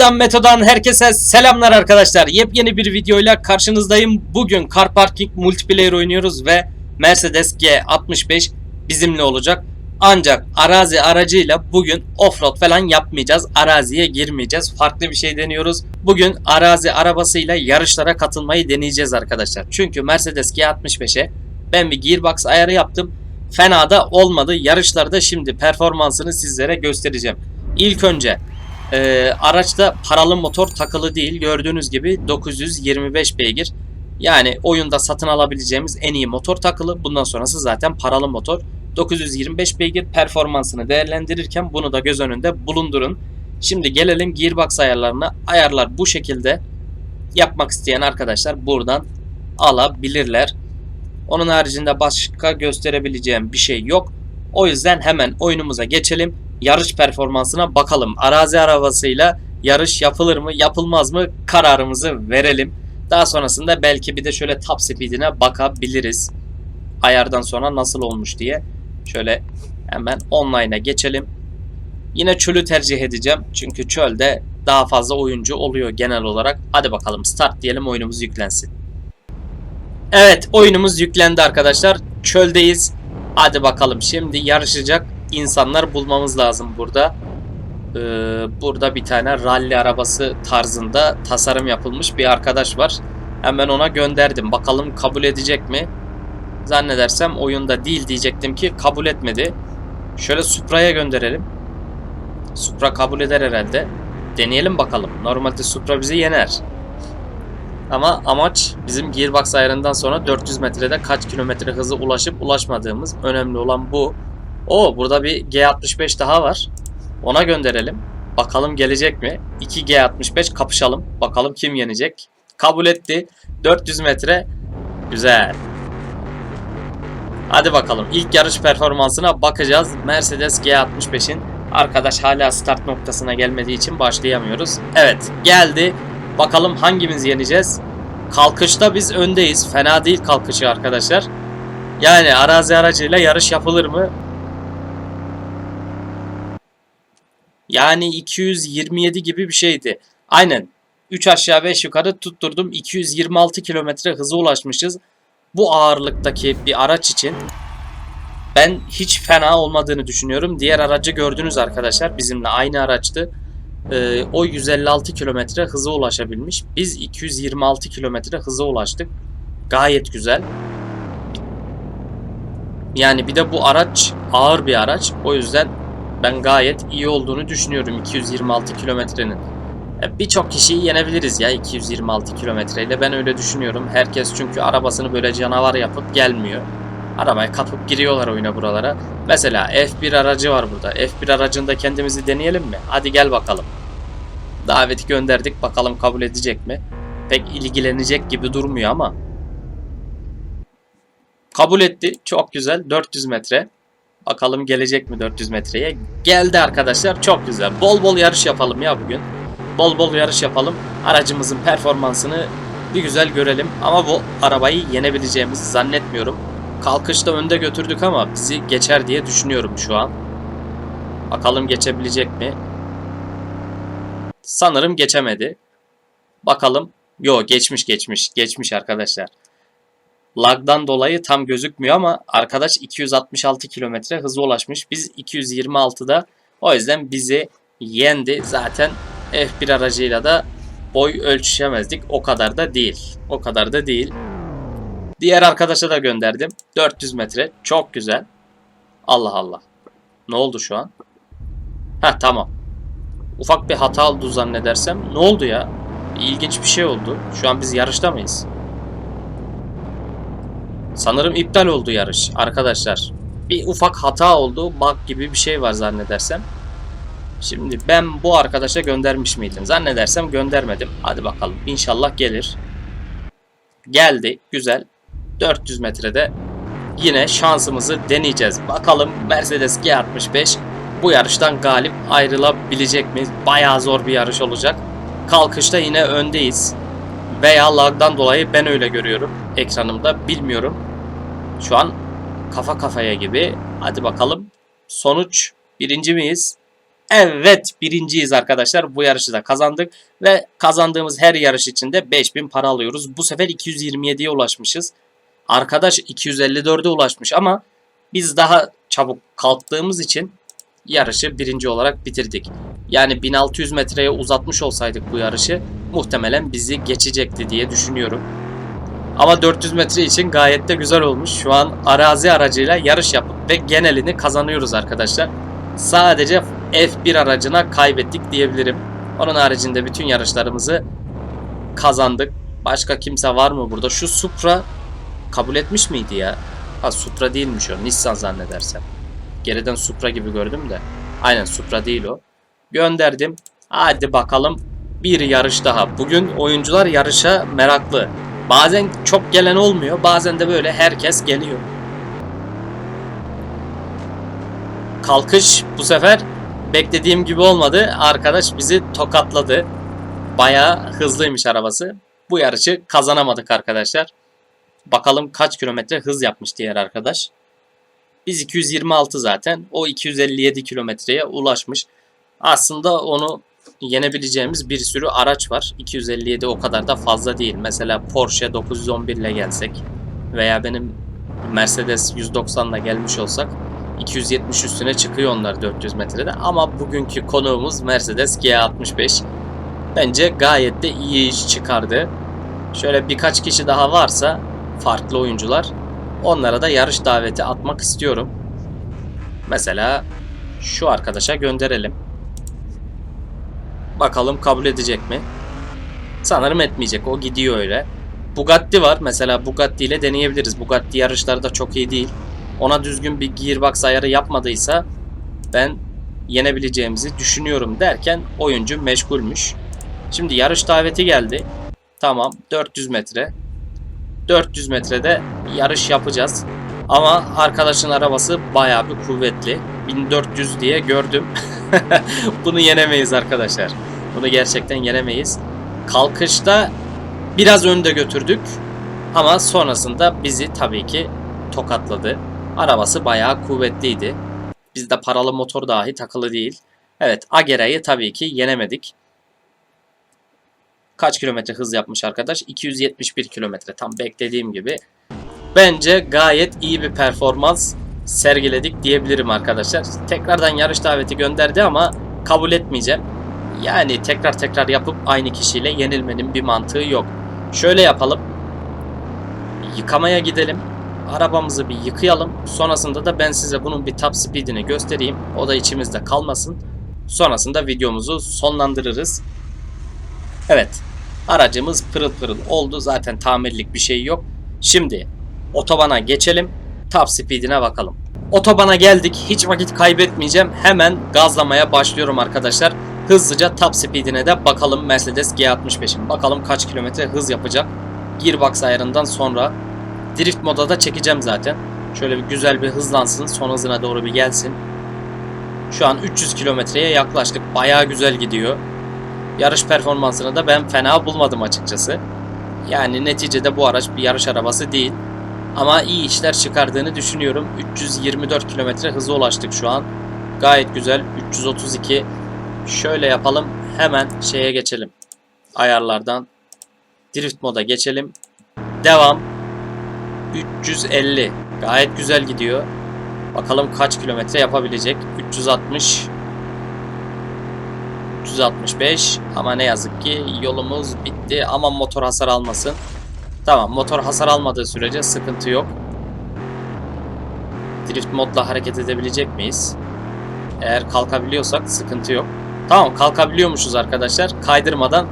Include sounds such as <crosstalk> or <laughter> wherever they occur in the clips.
Map'ten Meto'dan herkese selamlar arkadaşlar. Yepyeni bir videoyla karşınızdayım. Bugün Car Parking Multiplayer oynuyoruz ve Mercedes G65 bizimle olacak. Ancak arazi aracıyla bugün offroad falan yapmayacağız. Araziye girmeyeceğiz. Farklı bir şey deniyoruz. Bugün arazi arabasıyla yarışlara katılmayı deneyeceğiz arkadaşlar. Çünkü Mercedes G65'e ben bir gearbox ayarı yaptım. Fena da olmadı. Yarışlarda şimdi performansını sizlere göstereceğim. İlk önce ee, araçta paralı motor takılı değil. Gördüğünüz gibi 925 beygir. Yani oyunda satın alabileceğimiz en iyi motor takılı. Bundan sonrası zaten paralı motor. 925 beygir performansını değerlendirirken bunu da göz önünde bulundurun. Şimdi gelelim gearbox ayarlarına. Ayarlar bu şekilde. Yapmak isteyen arkadaşlar buradan alabilirler. Onun haricinde başka gösterebileceğim bir şey yok. O yüzden hemen oyunumuza geçelim yarış performansına bakalım. Arazi arabasıyla yarış yapılır mı yapılmaz mı kararımızı verelim. Daha sonrasında belki bir de şöyle top speed'ine bakabiliriz. Ayardan sonra nasıl olmuş diye. Şöyle hemen online'a geçelim. Yine çölü tercih edeceğim. Çünkü çölde daha fazla oyuncu oluyor genel olarak. Hadi bakalım start diyelim oyunumuz yüklensin. Evet oyunumuz yüklendi arkadaşlar. Çöldeyiz. Hadi bakalım şimdi yarışacak insanlar bulmamız lazım burada. Ee, burada bir tane rally arabası tarzında tasarım yapılmış bir arkadaş var. Hemen ona gönderdim. Bakalım kabul edecek mi? Zannedersem oyunda değil diyecektim ki kabul etmedi. Şöyle Supra'ya gönderelim. Supra kabul eder herhalde. Deneyelim bakalım. Normalde Supra bizi yener. Ama amaç bizim gearbox ayarından sonra 400 metrede kaç kilometre hızı ulaşıp ulaşmadığımız. Önemli olan bu. O burada bir G65 daha var. Ona gönderelim. Bakalım gelecek mi? 2 G65 kapışalım. Bakalım kim yenecek. Kabul etti. 400 metre. Güzel. Hadi bakalım. İlk yarış performansına bakacağız. Mercedes G65'in arkadaş hala start noktasına gelmediği için başlayamıyoruz. Evet geldi. Bakalım hangimiz yeneceğiz? Kalkışta biz öndeyiz. Fena değil kalkışı arkadaşlar. Yani arazi aracıyla yarış yapılır mı? Yani 227 gibi bir şeydi. Aynen. 3 aşağı 5 yukarı tutturdum. 226 kilometre hıza ulaşmışız. Bu ağırlıktaki bir araç için ben hiç fena olmadığını düşünüyorum. Diğer aracı gördünüz arkadaşlar. Bizimle aynı araçtı. Ee, o 156 kilometre hıza ulaşabilmiş. Biz 226 kilometre hıza ulaştık. Gayet güzel. Yani bir de bu araç ağır bir araç. O yüzden ben gayet iyi olduğunu düşünüyorum 226 kilometrenin. E, birçok kişiyi yenebiliriz ya 226 kilometreyle ben öyle düşünüyorum. Herkes çünkü arabasını böyle canavar yapıp gelmiyor. Arabaya kapıp giriyorlar oyuna buralara. Mesela F1 aracı var burada. F1 aracında kendimizi deneyelim mi? Hadi gel bakalım. Daveti gönderdik bakalım kabul edecek mi? Pek ilgilenecek gibi durmuyor ama. Kabul etti. Çok güzel. 400 metre. Bakalım gelecek mi 400 metreye. Geldi arkadaşlar. Çok güzel. Bol bol yarış yapalım ya bugün. Bol bol yarış yapalım. Aracımızın performansını bir güzel görelim. Ama bu arabayı yenebileceğimizi zannetmiyorum. Kalkışta önde götürdük ama bizi geçer diye düşünüyorum şu an. Bakalım geçebilecek mi? Sanırım geçemedi. Bakalım. Yo geçmiş geçmiş. Geçmiş arkadaşlar. Lag'dan dolayı tam gözükmüyor ama arkadaş 266 kilometre hıza ulaşmış. Biz 226'da o yüzden bizi yendi. Zaten F1 aracıyla da boy ölçüşemezdik. O kadar da değil. O kadar da değil. Diğer arkadaşa da gönderdim. 400 metre. Çok güzel. Allah Allah. Ne oldu şu an? Ha tamam. Ufak bir hata oldu zannedersem. Ne oldu ya? İlginç bir şey oldu. Şu an biz yarışta mıyız? Sanırım iptal oldu yarış arkadaşlar. Bir ufak hata oldu. Bug gibi bir şey var zannedersem. Şimdi ben bu arkadaşa göndermiş miydim? Zannedersem göndermedim. Hadi bakalım. İnşallah gelir. Geldi. Güzel. 400 metrede yine şansımızı deneyeceğiz. Bakalım Mercedes G65 bu yarıştan galip ayrılabilecek mi? Bayağı zor bir yarış olacak. Kalkışta yine öndeyiz. Veya lagdan dolayı ben öyle görüyorum ekranımda. Bilmiyorum. Şu an kafa kafaya gibi. Hadi bakalım. Sonuç birinci miyiz? Evet birinciyiz arkadaşlar. Bu yarışı da kazandık. Ve kazandığımız her yarış içinde 5000 para alıyoruz. Bu sefer 227'ye ulaşmışız. Arkadaş 254'e ulaşmış ama biz daha çabuk kalktığımız için yarışı birinci olarak bitirdik. Yani 1600 metreye uzatmış olsaydık bu yarışı muhtemelen bizi geçecekti diye düşünüyorum. Ama 400 metre için gayet de güzel olmuş. Şu an arazi aracıyla yarış yapıp ve genelini kazanıyoruz arkadaşlar. Sadece F1 aracına kaybettik diyebilirim. Onun haricinde bütün yarışlarımızı kazandık. Başka kimse var mı burada? Şu Supra kabul etmiş miydi ya? Ha Supra değilmiş o. Nissan zannedersem. Geriden Supra gibi gördüm de. Aynen Supra değil o. Gönderdim. Hadi bakalım bir yarış daha. Bugün oyuncular yarışa meraklı. Bazen çok gelen olmuyor. Bazen de böyle herkes geliyor. Kalkış bu sefer beklediğim gibi olmadı. Arkadaş bizi tokatladı. Bayağı hızlıymış arabası. Bu yarışı kazanamadık arkadaşlar. Bakalım kaç kilometre hız yapmış diğer arkadaş. Biz 226 zaten. O 257 kilometreye ulaşmış. Aslında onu yenebileceğimiz bir sürü araç var. 257 o kadar da fazla değil. Mesela Porsche 911 ile gelsek veya benim Mercedes 190 ile gelmiş olsak 270 üstüne çıkıyor onlar 400 metrede. Ama bugünkü konuğumuz Mercedes G65. Bence gayet de iyi iş çıkardı. Şöyle birkaç kişi daha varsa farklı oyuncular onlara da yarış daveti atmak istiyorum. Mesela şu arkadaşa gönderelim. Bakalım kabul edecek mi? Sanırım etmeyecek. O gidiyor öyle. Bugatti var. Mesela Bugatti ile deneyebiliriz. Bugatti yarışlarda çok iyi değil. Ona düzgün bir gearbox ayarı yapmadıysa ben yenebileceğimizi düşünüyorum derken oyuncu meşgulmüş. Şimdi yarış daveti geldi. Tamam 400 metre. 400 metrede yarış yapacağız. Ama arkadaşın arabası bayağı bir kuvvetli. 1400 diye gördüm. <laughs> Bunu yenemeyiz arkadaşlar. Bunu gerçekten yenemeyiz. Kalkışta biraz önde götürdük. Ama sonrasında bizi tabii ki tokatladı. Arabası bayağı kuvvetliydi. Bizde paralı motor dahi takılı değil. Evet Agera'yı tabii ki yenemedik. Kaç kilometre hız yapmış arkadaş? 271 kilometre tam beklediğim gibi. Bence gayet iyi bir performans sergiledik diyebilirim arkadaşlar. Tekrardan yarış daveti gönderdi ama kabul etmeyeceğim. Yani tekrar tekrar yapıp aynı kişiyle yenilmenin bir mantığı yok. Şöyle yapalım. Yıkamaya gidelim. Arabamızı bir yıkayalım. Sonrasında da ben size bunun bir top speedini göstereyim. O da içimizde kalmasın. Sonrasında videomuzu sonlandırırız. Evet. Aracımız pırıl pırıl oldu. Zaten tamirlik bir şey yok. Şimdi otobana geçelim. Top speedine bakalım. Otobana geldik. Hiç vakit kaybetmeyeceğim. Hemen gazlamaya başlıyorum arkadaşlar. Hızlıca top speedine de bakalım Mercedes G65'in. Bakalım kaç kilometre hız yapacak. Gearbox ayarından sonra drift moda da çekeceğim zaten. Şöyle bir güzel bir hızlansın. Son hızına doğru bir gelsin. Şu an 300 kilometreye yaklaştık. Bayağı güzel gidiyor. Yarış performansını da ben fena bulmadım açıkçası. Yani neticede bu araç bir yarış arabası değil. Ama iyi işler çıkardığını düşünüyorum. 324 kilometre hıza ulaştık şu an. Gayet güzel. 332. Şöyle yapalım. Hemen şeye geçelim. Ayarlardan drift moda geçelim. Devam. 350. Gayet güzel gidiyor. Bakalım kaç kilometre yapabilecek. 360. 365 ama ne yazık ki yolumuz bitti. Ama motor hasar almasın. Tamam motor hasar almadığı sürece sıkıntı yok. Drift modla hareket edebilecek miyiz? Eğer kalkabiliyorsak sıkıntı yok. Tamam kalkabiliyormuşuz arkadaşlar. Kaydırmadan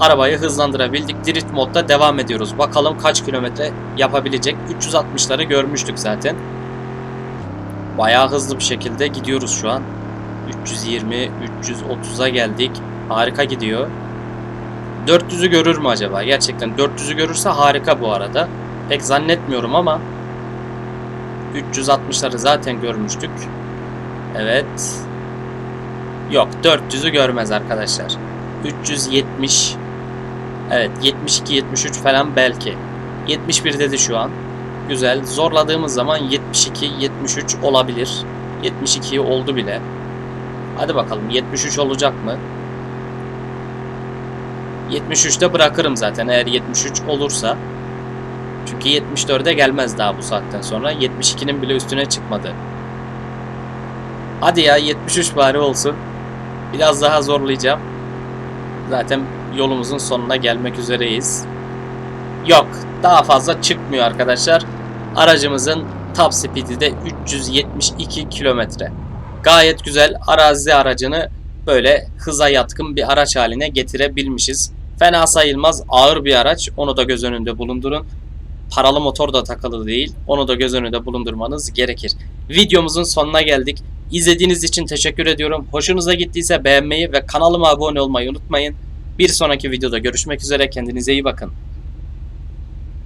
arabayı hızlandırabildik. Drift modda devam ediyoruz. Bakalım kaç kilometre yapabilecek. 360'ları görmüştük zaten. Bayağı hızlı bir şekilde gidiyoruz şu an. 320, 330'a geldik. Harika gidiyor. 400'ü görür mü acaba? Gerçekten 400'ü görürse harika bu arada. Pek zannetmiyorum ama 360'ları zaten görmüştük. Evet. Yok 400'ü görmez arkadaşlar. 370 Evet 72 73 falan belki. 71 dedi şu an. Güzel. Zorladığımız zaman 72 73 olabilir. 72 oldu bile. Hadi bakalım 73 olacak mı? 73'te bırakırım zaten eğer 73 olursa. Çünkü 74'e gelmez daha bu saatten sonra. 72'nin bile üstüne çıkmadı. Hadi ya 73 bari olsun. Biraz daha zorlayacağım. Zaten yolumuzun sonuna gelmek üzereyiz. Yok daha fazla çıkmıyor arkadaşlar. Aracımızın top speed'i de 372 kilometre. Gayet güzel arazi aracını böyle hıza yatkın bir araç haline getirebilmişiz. Fena sayılmaz ağır bir araç onu da göz önünde bulundurun. Paralı motor da takılı değil onu da göz önünde bulundurmanız gerekir. Videomuzun sonuna geldik. İzlediğiniz için teşekkür ediyorum. Hoşunuza gittiyse beğenmeyi ve kanalıma abone olmayı unutmayın. Bir sonraki videoda görüşmek üzere kendinize iyi bakın.